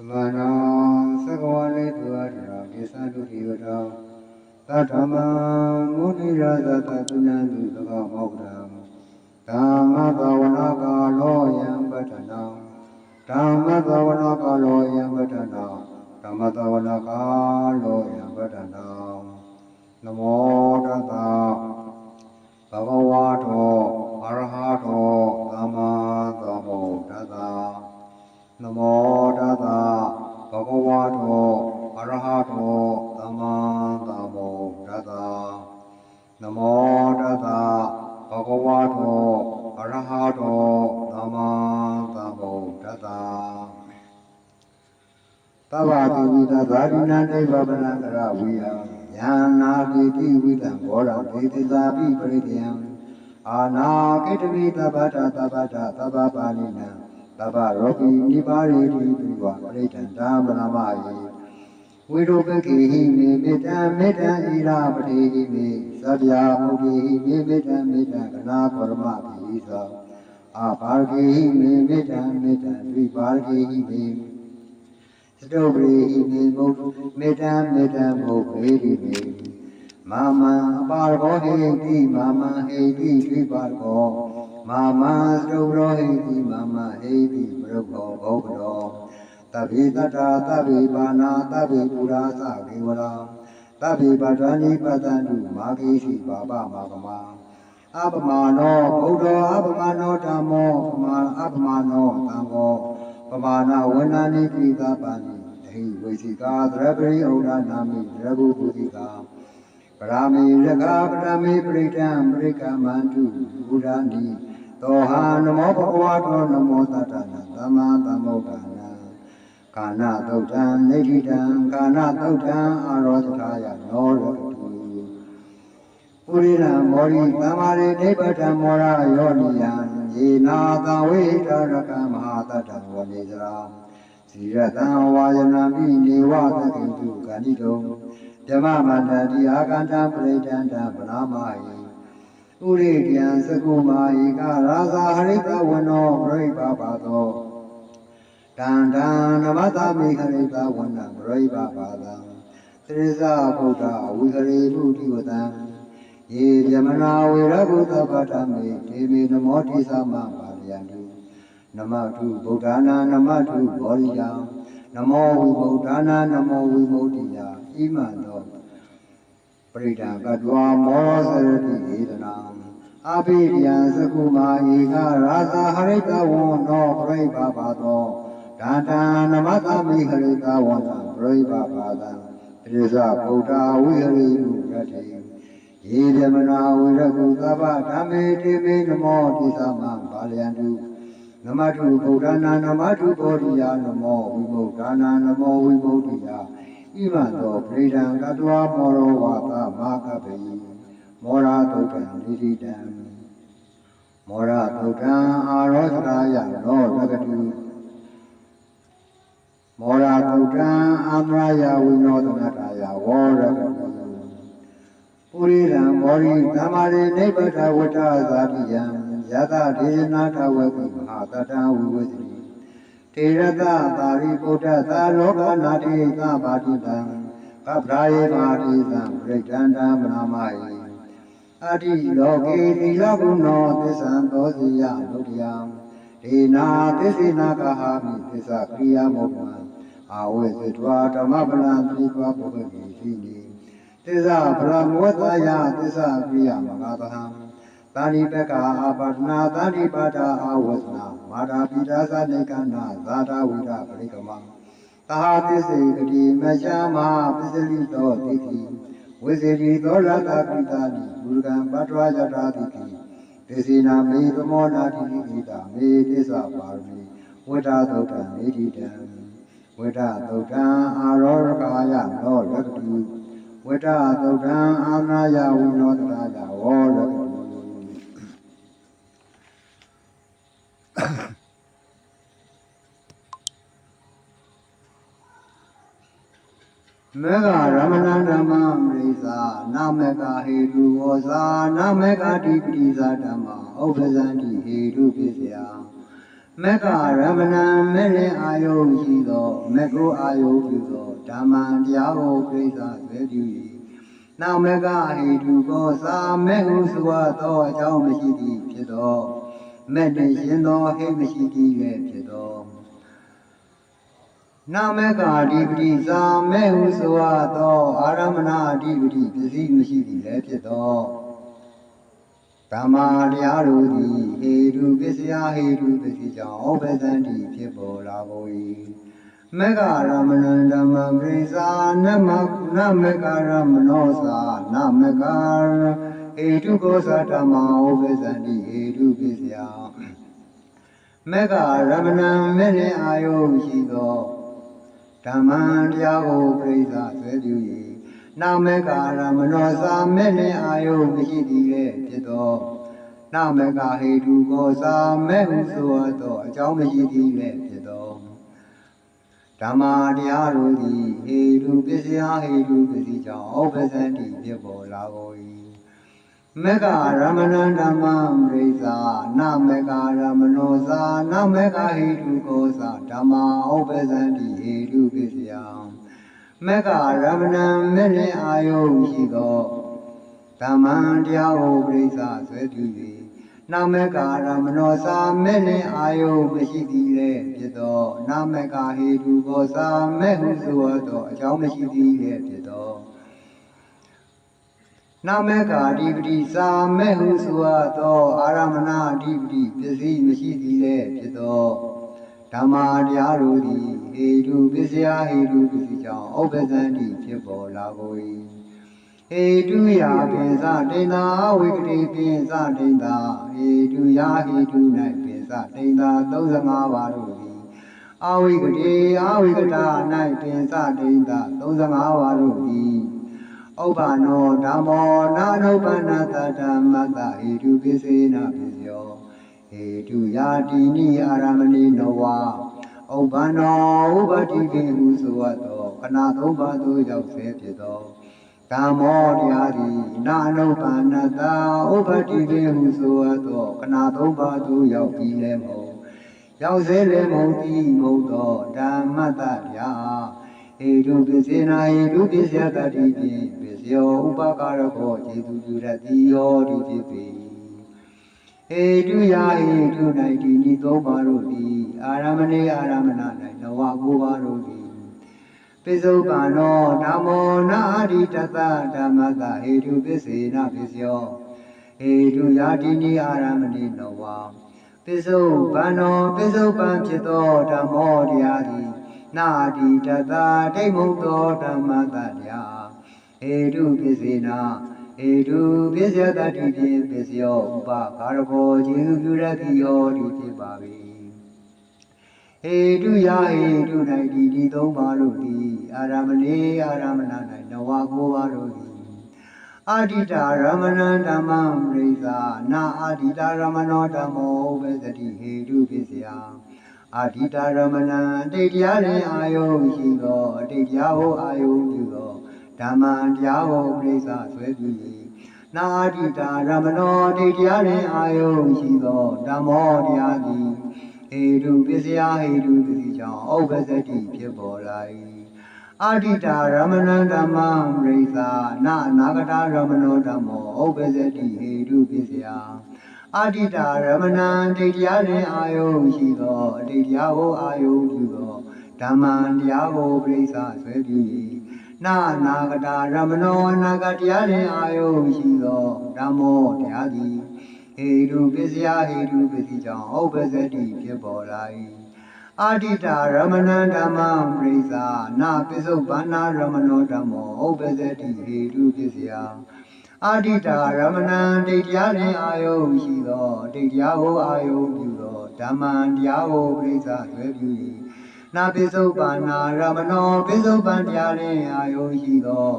သမဏောသက္ကဝလေသူအတ္တရာကိသတုတိဝတောသတ္တမံမုနိရသတသုဏံသူသကမောက္ခံဓမ္မဘဝနာကာလောယံပတ္ထနံဓမ္မဘဝနာကာလောယံပတ္ထနံဓမ္မဘဝနာကာလောယံပတ္ထနံနမောတတဘဂဝါတောအရဟတောသမ္မာသမ္ဗုဒ္ဓတ္တ နမောတတဘဂဝါတောအရဟတောသမ္မာသမ္ဗုဒ္ဓတ္တနမောတတဘဂဝါတောအရဟတောသမ္မာသမ္ဗုဒ္ဓတ္တသဗ္ဗတိဝိသသာရိဏနိဗ္ဗာနကရဝိယယာနာတိတိဝိတံဘောရဒေတိသာပိပရိတယံအာနာကိတမိသဗ္ဗတာသဗ္ဗတာသဗ္ဗပါဠိနံ သဗ္ဗရောဂိနိပါရိတိပိဝပရိဒန္တာမနမယေဝိရုပကိဟိမေမေတ္တံမေတ္တံဣရာပတိဟိမေသဗ္ဗာမုဒိဟိမေမေတ္တံမေတ္တံကနာပရမပိသောအာဘာဂိဟိမေမေတ္တံမေတ္တံဒိပါဂိဟိမေသတုပရိဟိမေမုတ်မေတ္တံမေတ္တံမုတ်ပေဟိမေမာမံအပါရောဟိတိမာမံဟိတိဒိပါကော မာမသရုပ်ရောဟိတိမာမဟိတိပရုပ်ဘောဘောကတော်တဗ္ဗေတတ္တာတဗ္ဗေပါဏာတဗ္ဗေပုရာသကေဝရာတဗ္ဗေပတ္တဏိပတ္တန္တုမာဂိရှိပါပမာကမအပမာနောဘုဒ္ဓအပမာနောဓမ္မောပမာအပမာနောသံဃောပမာဏဝန္နာနိပိသပါဏိတဟိဝိသိကာသရပရိဩဒနာမိရဂုပုတိကာပရမေရကပရမေပရိတံပရိကမန္တုဘုရားနိ သောဟာနမောဘဂဝါတောနမောတတ္တနာသမ္မာသမ္ဗုဒ္ဓနာကာနသုတ်တံနေတိတံကာနသုတ်တံအာရောသထာယနောရတုပုရိရမောရိသမ္မာရိနိဗ္ဗတံမောရယောနိယံယေနာသဝေတရကမဟာတတ္တဝနေစရာဇီရတံဝါယနာမိနေဝသတိတုကာဏိတုံဓမ္မမန္တတိအာကန္တပရိဒန္တဗနာမယိ ဥရိတယံသကုမာယိကရာဇာဟရိတဝနောပရိပါပါသောတန္တံနမသမိခရိတဝနံပရိပါပါတံသရိဇဗုဒ္ဓဝိဟရိပုတိဝတံယေယမနာဝေရဘုသဗ္ဗတမေဒေမေနမောတိသမပါလယံတုနမတုဗုဒ္ဓနာနမတုဘောရိယံနမောဝိဗုဒ္ဓနာနမောဝိမုဒ္ဓိယဣမံသော ပြိဒါကတောမောသရတိယေတနာအဘိဗျံသကုမာဧကရာဇာဟရိတဝံသောပြိဘာဘာသောဒန္တနမတမိဟရိတဝံသောပြိဘာဘာသံပိဇဗုဒ္ဓဝိဟရိတုရတိယေဓမနာဝိရကုသဗ္ဗဓမ္မေတိမေနမောတိသမဘာလယန္တုနမတုဗုဒ္ဓနာနမတုဘောဓိယာနမောဝိမုဒ္ဓနာနမောဝိမုဒ္ဓိယာ ဣမံသောပရိဒံကတဝမောရောဝါသမာကပိမောရာသုတ်တံလိတိတံမောရာသုတ်တံအာရောသရာယနောလကတုမောရာသုတ်တံအာမရာယဝိနောသနတာယဝောရကတုပုရိရံမောရိသမ္မာရိနိဗ္ဗတဝတ္တသာတိယံယသဒေနာထဝေကိမဟာတတံဝိဝေတိ တေရတသာရိပုတ္တသာလောကနာတိသပါတိတံကပ္ပရာယေမာတိသံပရိဒန္တမနာမယိအတိလောကေသီလကုဏောသစ္ဆံသောစီယမုဒ္ဒယံဒေနာသစ္စေနာကဟာမိသစ္စာကရိယာမောဟံအာဝေသတ္တဝါဓမ္မပလံသီကွာပုဂ္ဂိရှိနိသစ္စာဗရမောတယသစ္စာကရိယာမဂါတဟံ သာရိပက္ခအာပါဒနာသာရိပါဒာအာဝဇနာမာတာပိဒါသနေကနာသာတာဝိဒပရိကမသာသစ္စေတတိမရှာမပစ္စလိတောတိတိဝိစေတိသောရတပိတာနိဘုရကံပတ္တဝါယတာတိတိဒေစီနာမေသမောနာတိတိတာမေသစ္စာပါရမီဝိဒသုတ်တံမေတိတံဝိဒသုတ်တံအာရောရကာယနောလက္တုဝိဒသုတ်တံအာနာယဝိနောတရာယဝောလက္တု မေဃရမဏဓမ္မမရိသာနာမေဃဟေတုဝောဇာနာမေဃတိပတိဇာဓမ္မဥပ္ပဇံတိဟေတုပိစယမက္ခရမဏံမေရင်အာယုရှိသောမက္ကိုအာယုပြုသောဓမ္မံတရားကိုပြိဿဆွဲပြု၏နောက်မက္ခဟိတုကောသာမေဟုစွာသောအကြောင်းမရှိသည်ဖြစ်သောမဲ့တည်ရှင်သောဟိတ်မရှိသည်လည်းဖြစ်သော နာမက္ခအဓိပတိသာမေဟုစွာသောအာရမဏအဓိပတိပစ္စည်းမရှိသည်လည်းဖြစ်သောဓမ္မာတရားတို့သည်ဟေတုပစ္စယဟေတုပစ္စည်းကြောင့်ဩပဇန္တိဖြစ်ပေါ်လာကုန်၏မက္ခရမဏံဓမ္မပရိစ္ဆာနမကုဏမက္ခရမနောသာနမက္ခဟေတုကောသဓမ္မာဩပဇန္တိဟေတုပစ္စယမက္ခရမဏံမေရင်အာယုရှိသော ဓမ္မံတရားကိုပရိစ္ဆာဆွဲပြု၏နာမေကရမနောသာမေလင်အာယုမရှိသည်လည်းဖြစ်သောနာမေကဟေတုကိုသာမေဟုဆိုသောအကြောင်းမရှိသည်လည်းဖြစ်သောဓမ္မာတရားတို့သည်ဟေတုပစ္စယဟေတုပစ္စည်းကြောင့်ဩပဇန္တိဖြစ်ပေါ်လာကုန်၏ မေကရမဏံဓမ္မံပရိစ္ဆာနာမေကရမနောသာနာမေကဟေတုကိုသာဓမ္မာဩပဇန္တိဟေတုပစ္စယမက္ခရမဏံမေရင်အာယုရှိသောဓမ္မံတရားကိုပြိဿဆွဲပြု၍နာမက္ခရမနောသာမေရင်အာယုမရှိသည်လည်းဖြစ်သောနာမက္ခဟေတုဘောသာမေဟုဆိုသောအကြောင်းမရှိသည်လည်းဖြစ်သော နာမက္ခအဓိပတိသာမေဟုဆိုသော အာရမဏအဓိပတိပစ္စည်းမရှိသည်လည်းဖြစ်သောဓမ္မာတရားတို့သည်ဟေတုပစ္စယဟေတုပစ္စည်းကြောင့်ဥပ္ပဇန္တိဖြစ်ပေါ်လာကုန်၏ဟေတုယာပင်စတိန်သာဝိကတိပင်စတိန်သာဟေတုယာဟေတု၌ပင်စတိန်သာ35ပါးတို့သည်အဝိကတိအဝိကတာ၌ပင်စတိန်သာ35ပါးတို့သည် ဥပ္ပနောဓမ္မောနာနုပ္ပန္နတဓမ္မတဟေတုပစ္စေနပစ္စယောဟေတုယာတိနိအာရမဏိနဝဥပ္ပန္နောဥပတိကေဟုဆိုအပ်သောခဏသုံးပါးသို့ရောက်ဆဲဖြစ်သောဓမ္မောတရားသည်နာနုပ္ပန္နတဥပတိကေဟုဆိုအပ်သောခဏသုံးပါးသို့ရောက်ပြီးလည်းမဟုတ်ရောက်ဆဲလည်းမဟုတ်သည်မဟုတ်သောဓမ္မတတရားဟေတုပစ္စေနာဟေတုပစ္စယတတိဖြင့်ပစ္စ ယောဥပကာရကောခြေသူပြုရတိယောတိဖြစ်ပေ၏ဟေတုယာဟေတု၌ဒီဤသုံးပါးတို့သည်အာရမဏေအာရမဏ၌နဝကိုပါးတို့သည်ပိစုပန်သောဓမ္မောနာရိတသဓမ္မကဟေတုပစ္စေနပစ္စယောဟေတုယာတိနိအာရမဏေနဝပိစုပန်သောပိစုပန်ဖြစ်သောဓမ္မောတရားသည်နာတိတသဒိဋ္ဌုသောဓမ္မတတရား ဟေတုပစ္စေနာဧတုပစ္စယတတိဖြင့်ပစ္စယောဥပကာရဘောခြေပြုရတိယောဒီဖြစ်ပါ၏ဧတုယဧတု၌ဒီဒီသုံးပါတို့သည်အာရမဏေအာရမဏ၌နဝကိုပါတို့သည်အာတိတာရမဏံဓမ္မံပရိသနာအာတိတာရမဏေဓမ္မောဝေသတိဟေတုပစ္စယအာတိတာရမဏံအတိတ်တရားတွင်အာယုရှိသောအတိတ်တရားကိုအာယုပြုသော ဓမ္မံတရားကိုပြိဿဆွဲပြု၏နာတိတာရမနောတိတရားတွင်အာယုရှိသောဓမ္မောတရားသည်ဟေတုပစ္စယဟေတုပစ္စည်းကြောင့်ဥပ္ပဇ္ဇတိဖြစ်ပေါ်လာ၏အာတိတာရမဏံဓမ္မံပရိသနာအနာဂတရမနောဓမ္မောဥပ္ပဇ္ဇတိဟေတုပစ္စယအာတိတာရမဏံတိတရားတွင်အာယုရှိသောအတိတရားကိုအာယုပြုသောဓမ္မံတရားကိုပရိသဆွဲပြု၏ နာနာဂတာရမနောအနာဂတတရားတွင်အာယုရှိသောဓမ္မောတရားသည်ဟေတုပစ္စယဟေတုပစ္စည်းကြောင့်ဥပ္ပဇ္ဇတိဖြစ်ပေါ်လာ၏အာတိတာရမဏံဓမ္မံပရိသနာပစ္စုပန္နာရမနောဓမ္မောဥပ္ပဇ္ဇတိဟေတုပစ္စယအာတိတာရမဏံဒိဋ္ဌိတွင်အာယုရှိသောဒိဋ္ဌိကိုအာယုပြုသောဓမ္မံတရားကိုပရိသဆွဲပြု၏ နာပိစုပန္နာရမနောပိစုပန်တရားတွင်အာယုရှိသော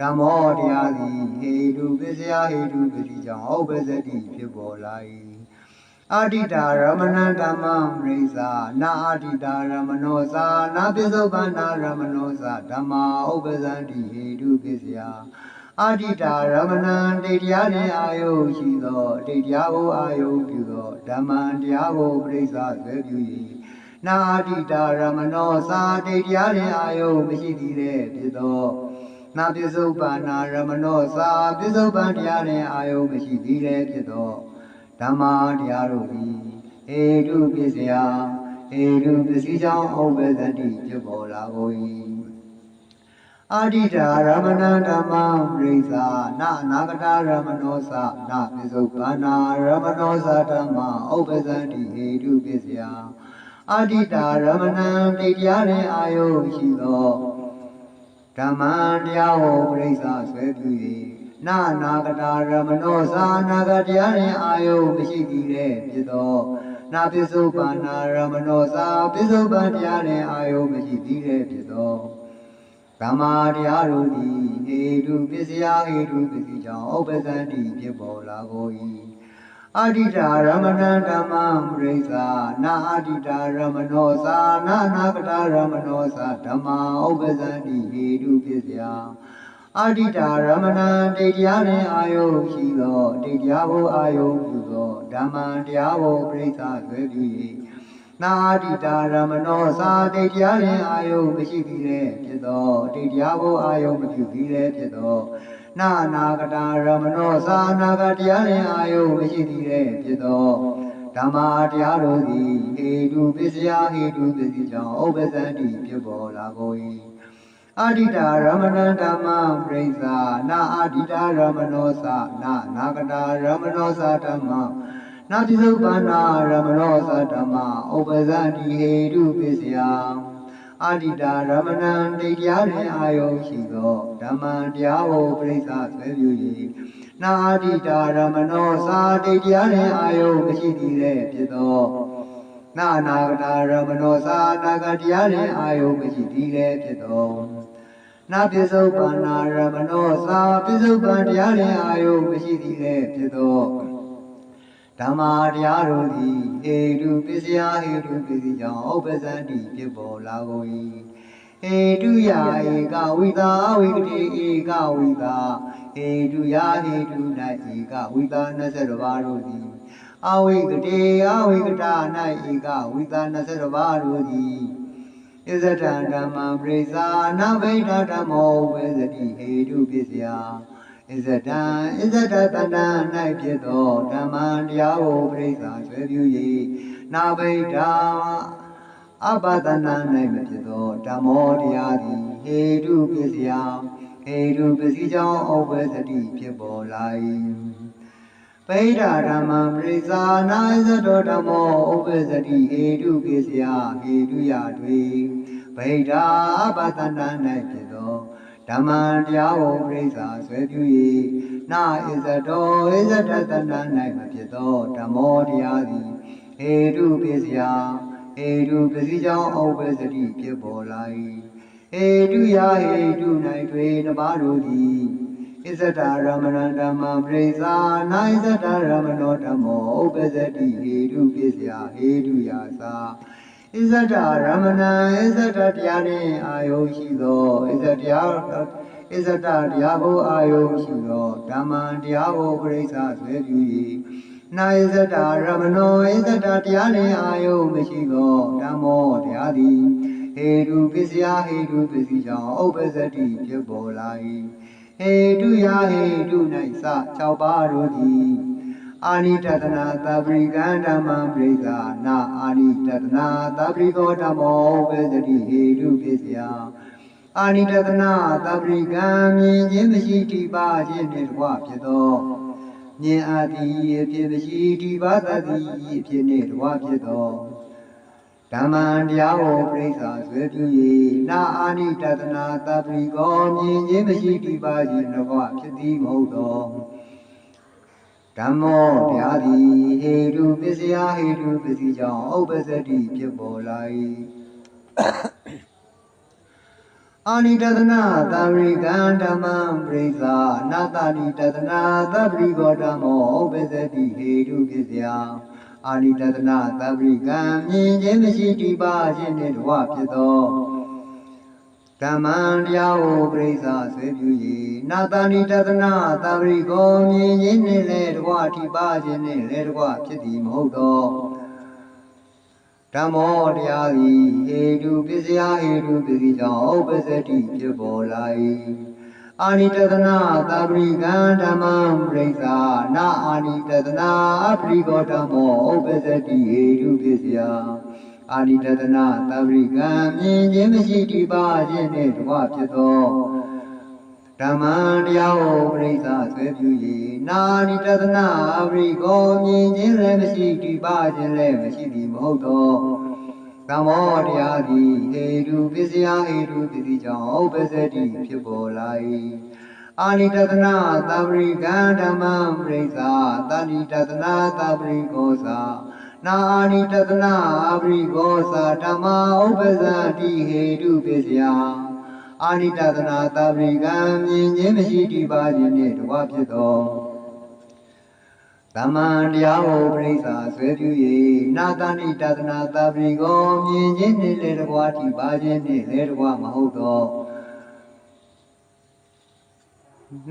ဓမ္မောတရားသည်ဟေတုပစ္စယဟေတုပစ္စည်းကြောင့်ဥပ္ပဇ္ဇတိဖြစ်ပေါ်လာ၏အာတိတာရမဏဓမ္မံပရိသနာအာတိတာရမနောသာနာပိစုပန္နာရမနောသာဓမ္မာဥပ္ပဇ္ဇတိဟေတုပစ္စယအာတိတာရမဏံတေတရားနှင့်အာယုရှိသောတေတရားကိုအာယုပြုသောဓမ္မံတရားကိုပြိဿဆွဲပြု၏ နာအာတိတာရမနောသာတေတရားနှင့်အာယုမရှိသည်တဲ့ဖြစ်သောနာပစ္စုပန်နာရမနောသာပစ္စုပန်တရားနှင့်အာယုမရှိသည်တဲ့ဖြစ်သောဓမ္မတရားတို့သည်ဧတုပစ္စယဧတုပစ္စည်းကြောင့်ဩဝေသတိဖြစ်ပေါ်လာကုန်၏အာတိတာရမဏဓမ္မပရိသနာအနာဂတရမနောသနာပစ္စုပန်နာရမနောသဓမ္မဩဝေသတိဧတုပစ္စယ အာတိတာရမဏတိတရားနှင့်အာယုရှိသောဓမ္မတရားကိုပရိသဆွဲပြု၍နာနာဂတာရမနောသာနာဂတရားနှင့်အာယုမရှိသည်တဲ့ဖြစ်သောနာပစ္စုပန်နာရမနောသာပစ္စုပန်တရားနှင့်အာယုမရှိသည်တဲ့ဖြစ်သောဓမ္မာတရားတို့သည်ဟေတုပစ္စယဟေတုပစ္စည်းကြောင့်ဥပ္ပဇ္ဇတိဖြစ်ပေါ်လာကုန်၏ အာတိတာရမဏဓမ္မပရိစ္ဆာနာအာတိတာရမနောသာနာနာကတာရမနောသာဓမ္မာဥပ္ပဇ္ဇတိဟေတုပစ္စယအာတိတာရမဏတေတရားနှင့်အာယုရှိသောတေတရားကိုအာယုပြုသောဓမ္မံတရားကိုပရိစ္ဆာဆွဲပြု၏နာအာတိတာရမနောသာတေတရားနှင့်အာယုမရှိသည်လည်းဖြစ်သောတေတရားကိုအာယုမပြုသည်လည်းဖြစ်သော နာနာကတာရမနောသာနာဂတရားနှင့်အာယုမရှိသည်လည်းဖြစ်သောဓမ္မာတရားတို့သည်ဟေတုပစ္စယဟေတုပစ္စည်းကြောင့်ဥပ္ပဇ္ဇတိဖြစ်ပေါ်လာကုန်၏အာတိတာရမဏဓမ္မပရိစ္ဆာနာအာတိတာရမနောသနာနာဂတာရမနောသဓမ္မနာတိသုပ္ပန္နာရမနောသဓမ္မဥပ္ပဇ္ဇတိဟေတုပစ္စယ အာတိတာရမဏံတေတရားနှင့်အာယုရှိသောဓမ္မံတရားကိုပရိစ္ဆာဆွဲပြု၏နာအာတိတာရမနောသာတေတရားနှင့်အာယုမရှိသည်လည်းဖြစ်သောနာနာဂတာရမနောသာနာဂတရားနှင့်အာယုမရှိသည်လည်းဖြစ်သောနာပစ္စုပန်နာရမနောသာပစ္စုပန်တရားနှင့်အာယုမရှိသည်လည်းဖြစ်သော ဓမ္မာတရားတို့သည်ဟေတုပစ္စယဟေတုပစ္စည်းကြောင့်ဥပ္ပဇ္ဇတိဖြစ်ပေါ်လာကုန်၏ဟေတုယဧကဝိတာဝိကတိဧကဝိတာဟေတုယဟေတု၌ဧကဝိတာ20ပါးတို့သည်အဝိကတိအဝိကတာ၌ဧကဝိတာ20ပါးတို့သည်ဣဇတံဓမ္မံပရိသနာဗိဒဓမ္မောဝေဇတိဟေတုပစ္စယ ဣဇတံဣဇတတဏ္ဍ၌ဖြစ်သောဓမ္မံတရားကိုပရိသဆွဲပြု၍နာဗိဒအပဒနာ၌မဖြစ်သောဓမ္မောတရားသည်ဟေတုပစ္စယဟေတုပစ္စည်းကြောင့်ဩဝေဇတိဖြစ်ပေါ်လာ၏ဗိဒဓမ္မံပရိသနာဣဇတောဓမ္မောဩဝေဇတိဟေတုပစ္စယဟေတုယတွေဗိဒအပဒနာ၌ဖြစ်သော ဓမ္မံတရားကိုပြိဿာဆွဲပြု၍နာဣဇတောဣဇတတနာ၌မဖြစ်သောဓမ္မောတရားသည်ဟေတုပစ္စယဟေတုပစ္စည်းကြောင့်ဩဝေစတိဖြစ်ပေါ်လာ၏ဟေတုယဟေတု၌တွေနှစ်ပါးတို့သည်ဣဇတရမဏဓမ္မပရိသနာဣဇတရမနောဓမ္မောဥပ္ပဇတိဟေတုပစ္စယဟေတုယာသာ ဣဇဒရမဏဣဇဒတရားနှင့်အာယုရှိသောဣဇတရားဣဇဒတရားကိုအာယုရှိသောဓမ္မံတရားကိုပရိစ္ဆာဆွဲပြု၏နာဣဇဒရမဏောဣဇဒတရားနှင့်အာယုမရှိသောဓမ္မောတရားသည်ဟေတုပစ္စယဟေတုပစ္စည်းကြောင့်ဥပ္ပဇတိဖြစ်ပေါ်လာ၏ဟေတုယဟေတု၌စ၆ပါးတို့သည် အာနိတတနာသဗ္ဗရိကံဓမ္မံပရိသနာအာနိတတနာသဗ္ဗရိကောဓမ္မောဝေသတိဟေတုပစ္စယအာနိတတနာသဗ္ဗရိကံမြင်ခြင်းမရှိတိပါခြင်းနှင့်တကွဖြစ်သောမြင်အပ်သည်အဖြစ်မရှိတိပါသတိအဖြစ်နှင့်တကွဖြစ်သောဓမ္မံတရားကိုပြိဿာဆွေပြု၍နာအာနိတတနာသဗ္ဗရိကောမြင်ခြင်းမရှိတိပါခြင်းနှင့်တကွဖြစ်သည်မဟုတ်သော ဓမ္မောတရားသည်ဟေတုပစ္စယဟေတုပစ္စည်းကြောင့်ဥပ္ပဇ္ဇတိဖြစ်ပေါ်လာ၏အာနိတတနာသဗ္ဗရိကံဓမ္မံပရိသနာတနိတတနာသဗ္ဗရိကောဓမ္မောဥပ္ပဇ္ဇတိဟေတုပစ္စယအာနိတတနာသဗ္ဗရိကံမြင်ခြင်းမရှိတိပါခြင်းနှင့်တဝဖြစ်သော ဓဓမ္မံတရားကိုပရိစ္ဆာဆွေပြု၍နာတဏိတသနာသဗ္ဗရိကောမြင်ခြင်းနှင့်လည်းတကွထိပါခြင်းနှင့်လည်းတကွဖြစ်သည်မဟုတ်သောဓမ္မောတရားသည်ဟေတုပစ္စယဟေတုပစ္စည်းကြောင့်ဥပ္ပဇ္ဇတိဖြစ်ပေါ်လာ၏အာနိတသနာသဗ္ဗရိကံဓမ္မံပရိစ္ဆာနာအာနိတသနာအပရိကောဓမ္မောဥပ္ပဇ္ဇတိဟေတုပစ္စယ အာနိတသနာသဗ္ဗရိကံမြင်ခြင်းမရှိတိပါခြင်းနှင့်တကွဖြစ်သောဓမ္မံတရားကိုပရိစ္ဆာဆွဲပြု၍နာနိတသနာအပရိကောမြင်ခြင်းလည်းမရှိတိပါခြင်းလည်းမရှိသည်မဟုတ်သောသမောတရားသည်ဟေတုပစ္စယဟေတုပစ္စည်းကြောင့်ဥပ္ပဇ္ဇတိဖြစ်ပေါ်လာ၏အာနိတသနာသဗ္ဗရိကံဓမ္မံပရိစ္ဆာတာနိတသနာသဗ္ဗရိကောသာ နာအာနိတသနာအပရိကောသာဓမ္မာဥပ္ပဇ္ဇတိဟေတုပစ္စယအာနိတသနာသဗ္ဗရိကံမြင်ခြင်းမရှိတိပါခြင်းနှင့်တဝဖြစ်သောသမန္တရားကိုပရိစ္ဆာဆွဲပြု၍နာတဏိတသနာသဗ္ဗရိကိုမြင်ခြင်းနှင့်လေတကွာထိပါခြင်းနှင့်လေတကွာမဟုတ်သော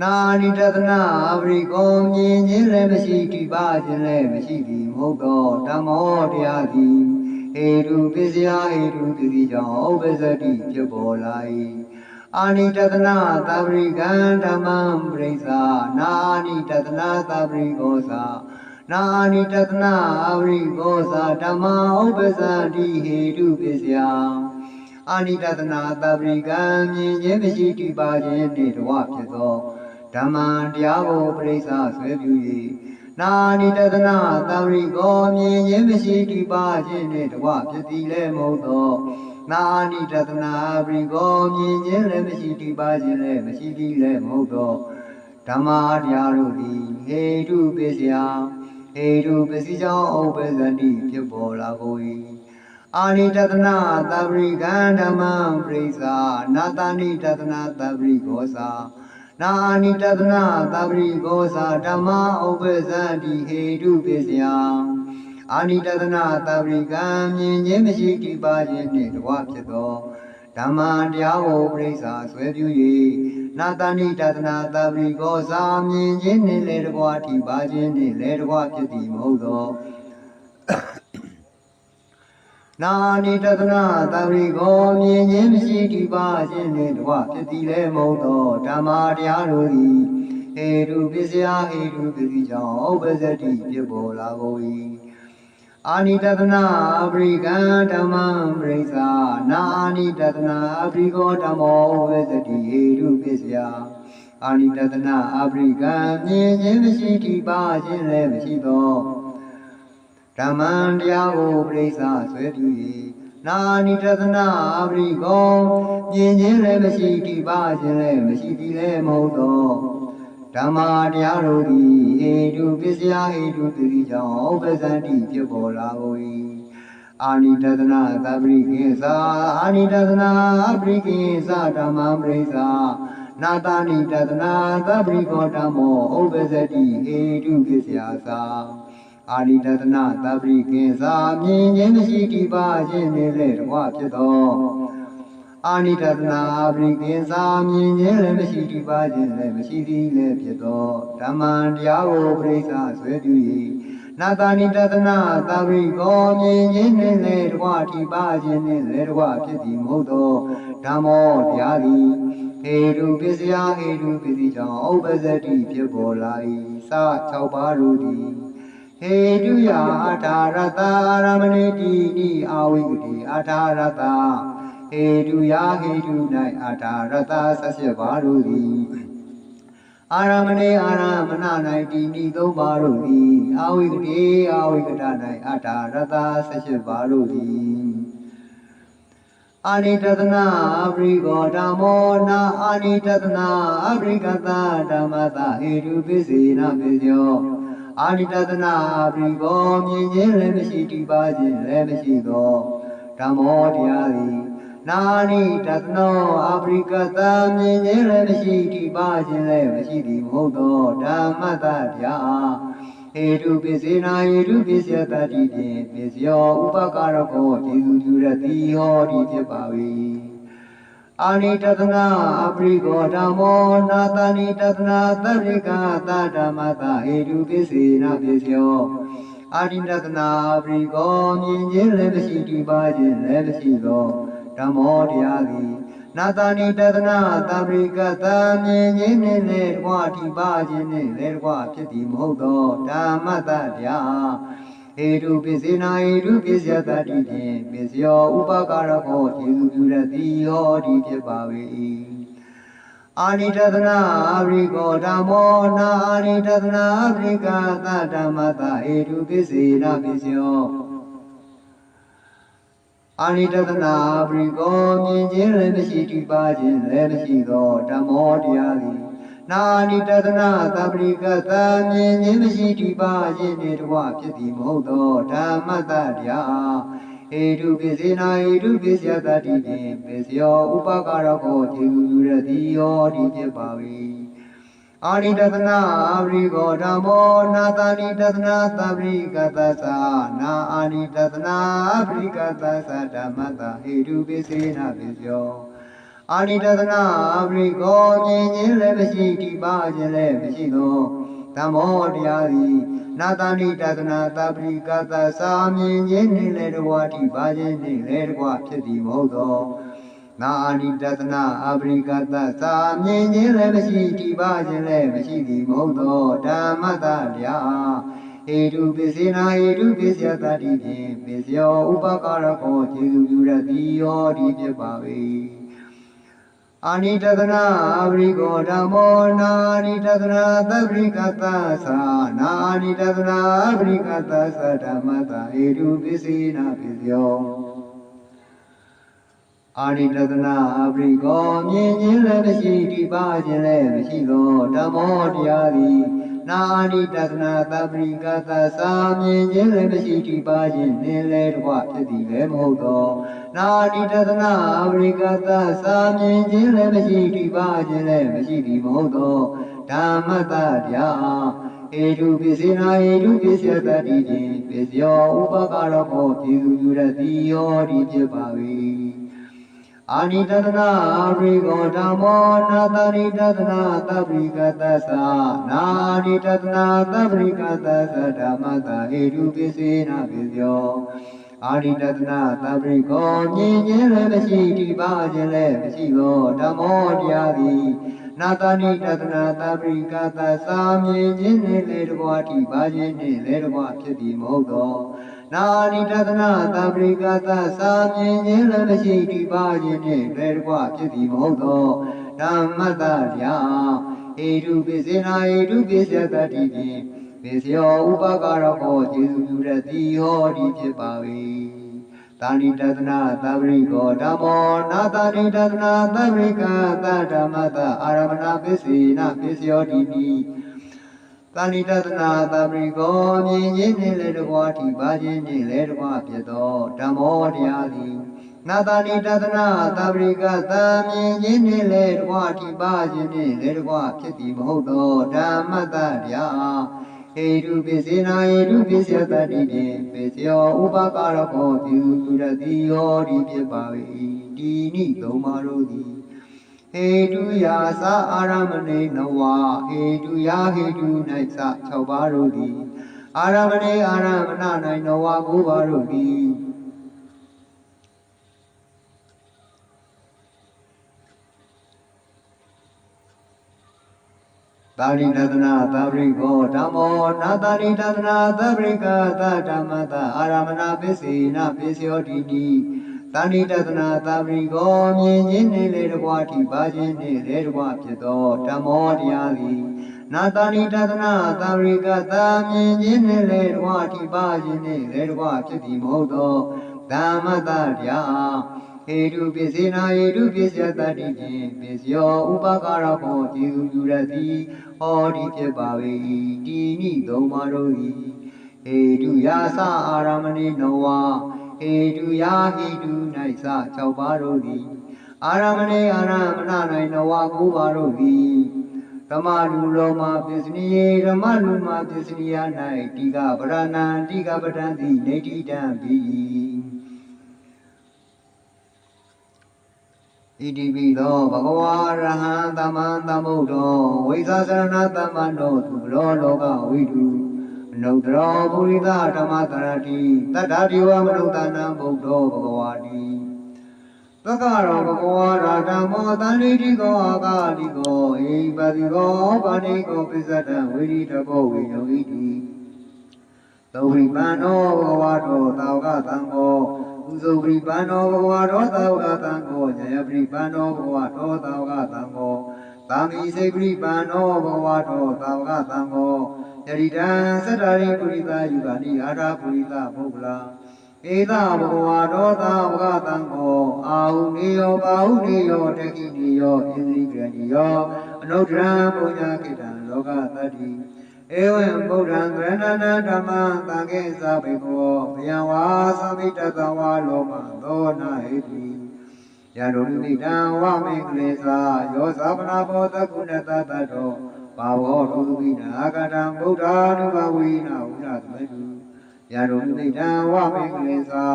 နာနိတသနာအပရိကိုမြင်ခြင်းလည်းမရှိထိပါခြင်းလည်းမရှိသည်မဟုတ်သောဓမ္မောတရားသည်ဟေတုပစ္စယဟေတုတတိကြောင့်ဥပ္ပဇ္ဇတိဖြစ်ပေါ်လာ၏အာနိတသနာသဗ္ဗရိကံဓမ္မံပရိစ္ဆာနာအာနိတသနာသဗ္ဗရိကောသာနာအာနိတသနာအဝရိကောသာဓမ္မာဥပ္ပဇ္ဇတိဟေတုပစ္စယ အာနိတသနာသဗ္ဗရိကံမြင်ခြင်းမရှိတိပါခြင်းနှင့်တဝဖြစ်သောဓမ္မံတရားကိုပရိစ္ဆာဆွဲပြု၍နာနိတသနာသဗ္ဗရိကောမြင်ခြင်းမရှိတိပါခြင်းနှင့်တဝဖြစ်သည်လည်းမဟုတ်သောနာနိတသနာပရိကောမြင်ခြင်းလည်းမရှိတိပါခြင်းလည်းမရှိသည်လည်းမဟုတ်သောဓမ္မတရားတို့သည်ဟေတုပစ္စယဟေတုပစ္စည်းကြောင့်ဥပ္ပဇ္ဇတိဖြစ်ပေါ်လာကုန်၏ အာနိတသနာသဗ္ဗရိကံဓမ္မံပရိစ္ဆာနာတနိတသနာသဗ္ဗရိကောသာနာအာနိတသနာသဗ္ဗရိကောသာဓမ္မဥပ္ပဇ္ဇတိဟေတုပစ္စယအာနိတသနာသဗ္ဗရိကံမြင်ခြင်းမရှိတိပါခြင်းနှင့်တဝဖြစ်သောဓမ္မတရားကိုပရိစ္ဆာဆွဲပြု၍နာတဏိတသနာသဗ္ဗရိကောစာမြင်ခြင်းနှင့်လည်းတကွာတိပါခြင်းနှင့်လည်းတကွာဖြစ်သည်မဟုတ်သော နာနိတသနာသဗ္ဗရိကောမြင်ခြင်းမရှိတိပါခြင်းနှင့်တကွာဖြစ်သည်လည်းမဟုတ်သောဓမ္မတရားတို့သည်ဟေတုပစ္စယဟေတုပစ္စည်းကြောင့်ဥပ္ပဇ္ဇတိဖြစ်ပေါ်လာကုန်၏အာနိတသနာအပရိကံဓမ္မံပရိစ္ဆာနာအာနိတသနာအပရိကောဓမ္မောဝေသတိဟေတုပစ္စယအာနိတသနာအပရိကံမြင်ခြင်းမရှိတိပါခြင်းလည်းမရှိသော ဓမ္မံတရားကိုပရိစ္ဆာဆွဲပြု၏နာနိတသနာအပရိကောမြင်ခြင်းလည်းမရှိတိပါခြင်းလည်းမရှိသည်လည်းမဟုတ်သောဓမ္မာတရားတို့သည်ဟေတုပစ္စယဟေတုတတိကြောင့်ဥပ္ပဇ္ဇတိဖြစ်ပေါ်လာကုန်၏အာနိတသနာသဗ္ဗရိကိသာအာနိတသနာအပရိကိသာဓမ္မံပရိစ္ဆာနာတာနိတသနာသဗ္ဗရိကောဓမ္မောဥပ္ပဇ္ဇတိဟေတုပစ္စယသာ အာနိတသနာသဗ္ဗရိကိသာမြင်ခြင်းမရှိတိပါခြင်းနှင့်လည်းတဝဖြစ်သောအာနိတသနာပရိကိသာမြင်ခြင်းလည်းမရှိတိပါခြင်းလည်းမရှိသည်လည်းဖြစ်သောဓမ္မံတရားကိုပရိစ္ဆာဆွဲပြု၏နာတာနိတသနာသဗ္ဗရိကောမြင်ခြင်းနှင့်လည်းတကွာတိပါခြင်းနှင့်လည်းတကွာဖြစ်သည်မဟုတ်သောဓမ္မောတရားသည်ဟေတုပစ္စယဟေတုပစ္စည်းကြောင့်ဥပ္ပဇ္ဇတိဖြစ်ပေါ်လာ၏စ6ပါးတို့သည် ဟေတုယအာထာရတအာရမဏိတိနိအာဝိကတိအာထာရတဟေတုယာဟေတု၌အာထာရတဆက်ဖြစ်ပါတို့သည်အာရမဏေအာရမဏ၌တည်နိသုံးပါတို့သည်အာဝိကတိအာဝိကတ၌အာထာရတဆက်ဖြစ်ပါတို့သည်အာနိတသနာအပရိကောဓမ္မောနာအာနိတသနာအပရိကတဓမ္မတဟေတုပစ္စေနပစ္စယော အာနိတသနာအပရိကောမြင်ခြင်းလည်းမရှိတိပါခြင်းလည်းမရှိသောဓမ္မောတရားသည်နာနိတသနောအပရိကတမြင်ခြင်းလည်းမရှိတိပါခြင်းလည်းမရှိသည်မဟုတ်သောဓမ္မတတရားဟေတုပစ္စေနာဟေတုပစ္စယတတိဖြင့်ပစ္စယောဥပကာရကောကျေစုပြုရသည်ဟောဒီဖြစ်ပါ၏ အာနိတသနာအပရိကောဓမ္မောနာတနိတသနာသဗ္ဗိကသတ္တမတဟေတုပိစေနပိစယောအာနိတသနာအပရိကောမြင်ခြင်းလည်းမရှိတည်ပါခြင်းလည်းမရှိသောဓမ္မောတရားသည်နာတနိတသနာသဗ္ဗိကသမြင်ခြင်းနှင့်လည်းတကွာတည်ပါခြင်းနှင့်လည်းတကွာဖြစ်သည်မဟုတ်သောဓမ္မတတရား ဟေတုပိစေနာဟေတုပိစယတတိဖြင့်ပိစယောဥပကာရခောကျေစုပြုရသည်ဟောဒီဖြစ်ပါ၏အာနိတသနာအရိကောဓမ္မောနာအာနိတသနာအရိကသဓမ္မတဟေတုပိစေနာပိစယောအာနိတသနာအရိကောမြင်ခြင်းလည်းမရှိတည်ပါခြင်းလည်းမရှိသောဓမ္မောတရားသည် နာနိတသနာသပရိကသမြင်ခြင်းမရှိတည်ပါခြင်းနှင့်တကွဖြစ်သည်မဟုတ်သောဓမ္မတတရားဟေတုပိစေနာဟေတုပိစယတတိဖြင့်ပိစယောဥပကာရကောခြေကူရသည်ယောဒီဖြစ်ပါ၏အာနိတသနာအရိကောဓမ္မောနာတာနိတသနာသပရိကသသနာအာနိတသနာအပရိကသသဓမ္မတဟေတုပိစေနာပိစယော အာနိတသနာအပရိကောမြင်ခြင်းလည်းမရှိတည်ပါခြင်းလည်းမရှိသောဓမ္မောတရားသည်နာတာနိတသနာသပရိကသသာမြင်ခြင်းနှင့်လည်းတကွာတည်ပါခြင်းနှင့်လည်းတကွာဖြစ်သည်မဟုတ်သောနာအာနိတသနာအပရိကသသာမြင်ခြင်းလည်းမရှိတည်ပါခြင်းလည်းမရှိသည်မဟုတ်သောဓမ္မတတရားဟေတုပိစေနာဟေတုပိစယတတိဖြင့်ပိစယောဥပကာရကောခြေစုပြုရသည်ယောဒီဖြစ်ပါ၏ အာနိတသနာအပရိကောဓမ္မောနာအာနိတသနာသဗ္ဗရိကသသာနာအာနိတသနာအပရိကသသဓမ္မတဟေတုပိစေနာပိစယောအာနိတသနာအပရိကောမြင်ခြင်းလည်းမရှိတည်ပါခြင်းလည်းမရှိသောဓမ္မောတရားသည် နာအာနိတသနာသဗ္ဗရိကသသာမြင်ခြင်းလည်းမရှိတည်ပါခြင်းနှင့်လည်းတကွဖြစ်သည်လည်းမဟုတ်သောနာအာနိတသနာအပရိကသသာမြင်ခြင်းလည်းမရှိတည်ပါခြင်းလည်းမရှိသည်မဟုတ်သောဓမ္မတတရားဧတုပိစေနာဧတုပိစယတတိဖြင့်ပိစယောဥပကာရကောကျေစုပြုရသည်ယောဒီဖြစ်ပါ၏ အာနိတတနာအရိကောဓမ္မောနာတရိတတနာသဗ္ဗရိကသသနာနိတတနာသဗ္ဗရိကသသဓမ္မတဧတုပိစေနာပိစယောအာရိတတနာသဗ္ဗရိကောမြင်ခြင်းလည်းမရှိတည်ပါခြင်းလည်းမရှိသောဓမ္မောတရားသည်နာတနိတတနာသဗ္ဗရိကသသာမြင်ခြင်းနှင့်လေတကွာတည်ပါခြင်းနှင့်လေတကွာဖြစ်သည်မဟုတ်သော နာနိတတနာသဗ္ဗရိကသသာမြင်ခြင်းလည်းမရှိတည်ပါခြင်းနှင့်လေတကွာဖြစ်သည်မဟုတ်သောဓမ္မတတရားဧတုပိစေနာဧတုပိစယတတိဖြင့်ပိစယောဥပကာရဟောကျေစုပြုရသည်ဟောဒီဖြစ်ပါ၏တာဏိတသနာသဗ္ဗရိကောဓမ္မောနာတာဏိတသနာသဗ္ဗရိကသဓမ္မတအာရမဏပိစေနပိစယောတိနိ တာဏိတသနာသဗ္ဗရိကောမြင်ခြင်းနှင့်လည်းတကွာထိပါခြင်းနှင့်လည်းတကွာဖြစ်သောဓမ္မောတရားသည်နာတာဏိတသနာသဗ္ဗရိကသမြင်ခြင်းနှင့်လည်းတကွာထိပါခြင်းနှင့်လည်းတကွာဖြစ်သည်မဟုတ်သောဓမ္မတတရားဟေတုပိစေနာဟေတုပိစယတတိဖြင့်ပိစယောဥပကာရကောပြုသူရတိယောဒီဖြစ်ပါ၏ဒီနိသုံးပါတို့သည် ဟေတုယာသအာရမဏေနဝဟေတုယာဟေတု၌သ6ပါးတို့သည်အာရမဏေအာရမဏ၌နဝ9ပါးတို့သည်တာရိတသနာသဗ္ဗရိကောဓမ္မောနာတာရိတသနာသဗ္ဗရိကသဓမ္မတအာရမဏပစ္စေနပစ္စယောတိတိ တာရိတသနာသဗ္ဗရိကောမြင်ခြင်းနှင့်လေတကွာထိပါခြင်းနှင့်လေတကွာဖြစ်သောဓမ္မောတရားသည်နာတာရိတသနာသဗ္ဗရိကသမြင်ခြင်းနှင့်လေတကွာထိပါခြင်းနှင့်လေတကွာဖြစ်သည်မဟုတ်သောဓမ္မတတရားဟေတုပိစေနာဟေတုပိစယတတိဖြင့်ပိစယောဥပကာရဟောကျေစုပြုရသည်ဟောဒီဖြစ်ပါ၏ဒီနိသုံးပါတို့၏ဟေတုယာသအာရမဏိနောဝ ဟေတုယာဟေတု၌သ၆ပါးတို့သည်အာရမဏေအာရမဏ၌နောဝ၉ပါးတို့သည်ဓမ္မလူလောမပစ္စနိယေဓမ္မလူမပစ္စနိယ၌တိကဗရဏံတိကပဒံတိနေတိတံဘိဣတိပိသောဘဂဝါရဟံသမ္မာသမ္ဗုဒ္ဓောဝိသသရဏသမ္မန္တောသူလောလောကဝိတုအ နုတ္တရောပုရိသဓမ္မတရတိတတ္ထာဒီဝမနုဿာနံဗုဒ္ဓောဘဂဝါတိသက္ကရောဘဂဝါရာဓမ္မောတန်လိတိကောအာဂာတိကောဣပတိကောပါဏိကောပိစ္ဆတံဝိရိတကောဝိညောဣတိသောဝိပန္နောဘဂဝါတောသာဝကသံဃောကုသိုလ်ပရိပန္နောဘဂဝါတော်သာဝကသံဃောဉာယပရိပန္နောဘဂဝါတော်သာဝကသံဃောသာမိစေပရိပန္နောဘဂဝါတော်သာဝကသံဃော ယရိတံသတ္တရိပုရိသယူဂာနိအာရပုရိသဘုဗ္ဗလာဧသဘဂဝါတော်သာဝကသံဃောအာဟုနေယောပါဟုနေယောတခိနေယောဣန္ဒြိကရဏီယောအနုတ္တရံပုညကိတံလောကတတ္တိဧဝံဗုဒ္ဓံသရဏနာဓမ္မံသံဃေသဗေကောဘယံဝါသမိတတဝါလောမသောနာဟိတိယံတို့မိတံဝမေကလေသာယောသဗနာဘောတကုဏတတတော ပါဝောဒုဝိနာအာကတံဗုဒ္ဓ ानु ဘဝိနာဝိနာသမေတုယံတို့မိတံဝမေကလေသာ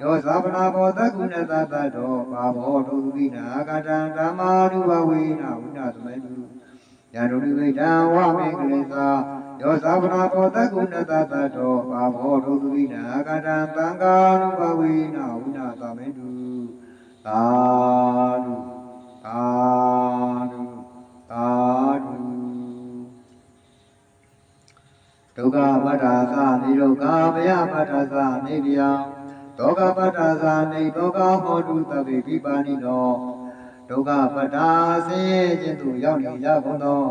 ယောသဗနာဘောတကုဏတတတောပါဝောဒုဝိနာအာကတံဓမ္မာနုဘဝိနာဝိနာသမေတုယံတို့မိတံဝမေကလေသာယောသဗနာဘောတကုဏတတတောဘာဘောဒုသဝိနာကတံသံဃာနုဘဝိနာဝိနာသမေတုသာဓုသာဓုသာဓု ဒုက္ခပတ္ထာသနိဒုက္ခဘယပတ္ထာသနိဗျာဒုက္ခပတ္ထာသနိဒုက္ခဟောတုတဗ္ဗေပိပါဏိနောဒုက္ခပတ္ထာဆင်းရဲခြင်းသို့ရောက်နေကြကုန်သော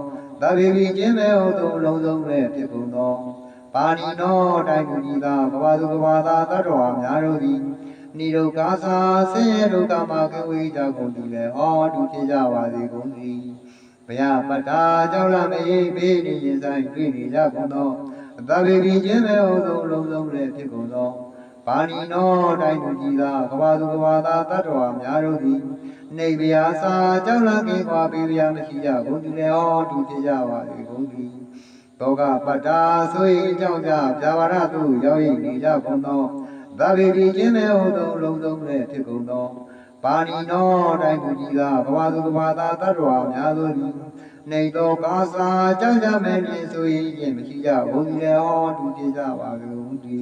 သဗ္ဗေပိခြင်းမဲ့ဟုတ်သောလုံးစုံနဲ့ဖြစ်ကုန်သောပါဏိနောတိုင်းမူကြီးသာဘဝသူဘဝသာတတ္တဝါများတို့သည်နိဒုက္ခသာဆင်းရဲဒုက္ခမှာကဝေးကြကုန်သည်လေဟောတုဖြစ်ကြပါစေကုန်သတည်း ဘုရားပတ္တာကြောင့်လာမေးပေးနေရင်ဆိုင်တွေ့နေကြကုန်သောသဗ္ဗေပိခြင်းမဲ့ဟုတ်သောလုံးစုံနဲ့ဖြစ်ကုန်သောပါဏိနောတိုင်းမူကြီးသာဘဝသူဘဝသာတတ္တဝါများတို့သည်နေဗျာစာကြောင့်လာကေကွာပေဗျာမရှိကြဘုံသူလည်းဟောတူဖြစ်ကြပါလေဘုံသူတောကပတ္တာဆိုရင်အကြောင်းကြပြာပါရသူရောက်ရည်နေကြကုန်သောသဗ္ဗေပိခြင်းမဲ့ဟုတ်သောလုံးစုံနဲ့ဖြစ်ကုန်သော ပါဏိနောတိုင်းသူကြီးသာဘဝသူဘဝသာတတ္တဝါများသောသည်နေသောကာစာကြောင့်ကြမဲ့ဖြင့်ဆိုရင်ခြင်းမရှိကြဘုံသူလည်းဟောတူဖြစ်ကြပါလေဘုံသူ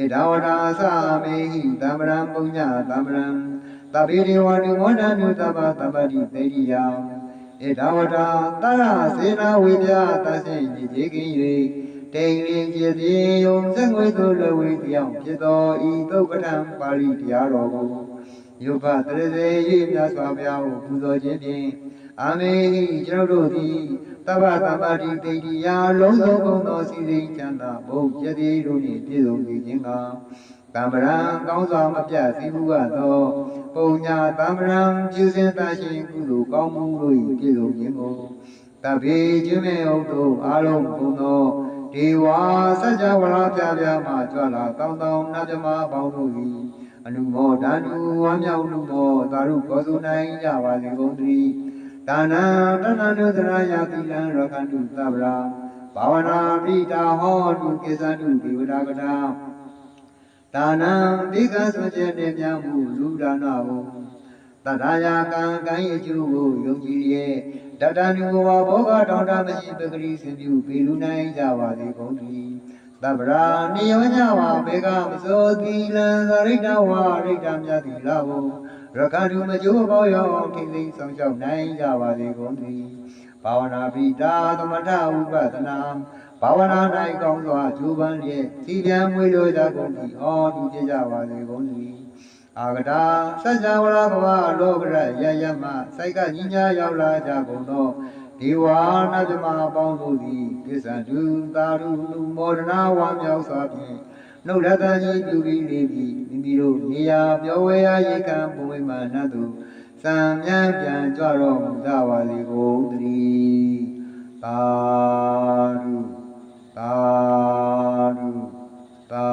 ဧတဝတာသမေဟိတမ္ပရံပုညတမ္ပရံသဗ္ဗေဒေဝတုဝန္တနုသဗ္ဗသဗ္ဗတိသေရိယံဧတဝတာတရစေနာဝိပြသစိညေကင်း၍တိန်လင်းဖြစ်သည်ယုံစက်ငွေသို့လဝေပြောင်းဖြစ်သောဤသုတ်ပဋ္ဌံပါဠိတရားတော်ကို ယုဘတရစေ၍မြတ်စွာဘုရားကိုပူဇော်ခြင်းဖြင့်အာမေဟိကျွန်ုပ်တို့သည်သဗ္ဗသဗ္ဗတိသေရိယလုံးစုံကုန်သောစီစိန်ချမ်းသာဘုရားယတိတို့နှင့်ပြည့်စုံစေခြင်းကတမ္ပရံကောင်းစွာမပြတ်စည်းမှုသောပုံညာတမ္ပရံပြုစဉ်တရှင်ကုသိုလ်ကောင်းမှုတို့၏ပြည့်စုံခြင်းကိုတဗ္ဗေကျွမေဟုတ်သောအာလုံးဘုံသောဒေဝစัจ java လာပြပြမှကြွလာတောင်းတောင်းနတ်မြမပေါင်းတို့၏ အနုမောဒန္တုဝမ်းမြောက်မှုမောသာရုကောစုနိုင်ကြပါစေကုန်သတည်းဒါနတဏ္ဍနုသရယတိလံရခန္တုသဗ္ဗရာဘာဝနာပိတာဟောတုကိစ္စတုဒေဝတာကတာဒါနံဒီကဆွကျက်နေမြမှုလူဒါနဟုတတရာကံကံ၏အကျိုးကိုယုံကြည်ရဲ့တတန်လူဘဝဘောဂတောင်းတမရှိပဂရိစင်ပြုပေလူနိုင်ကြပါစေကုန်သတည်း သဗ္ဗရာနိယောညဝဘေကမစောတိလံသရိတဝါရိတမြတ်တိလာဟုရကတုမကျိုးပေါရောခိသိဆောင်ရှောက်နိုင်ကြပါစေကုန်သတည်းဘာဝနာပိတာသမထဥပဒနာဘာဝနာ၌ကောင်းစွာဂျိုးပန်းလျက်သီလံမွေလိုကြကုန်သည်ဟောတူကြကြပါစေကုန်သတည်းအာဂတာစัจ java ဘဝလောကရယယမစိုက်ကညီညာရောက်လာကြကုန်သော ဒေဝနတ်သမအပေါင်းတို့သည်ကိစ္စတုသာရုလူမောဒနာဝါမြောက်စွာဖြင့်နှုတ်ရတန်ကြီးပြုပြီးနေပြီးမိမိတို့နေရာပြောဝဲရာရေကံဘဝိမာနတုသံမြတ်ပြန်ကြွတော်မူကြပါစေကုန်သတည်းသာဓုသာဓုသာ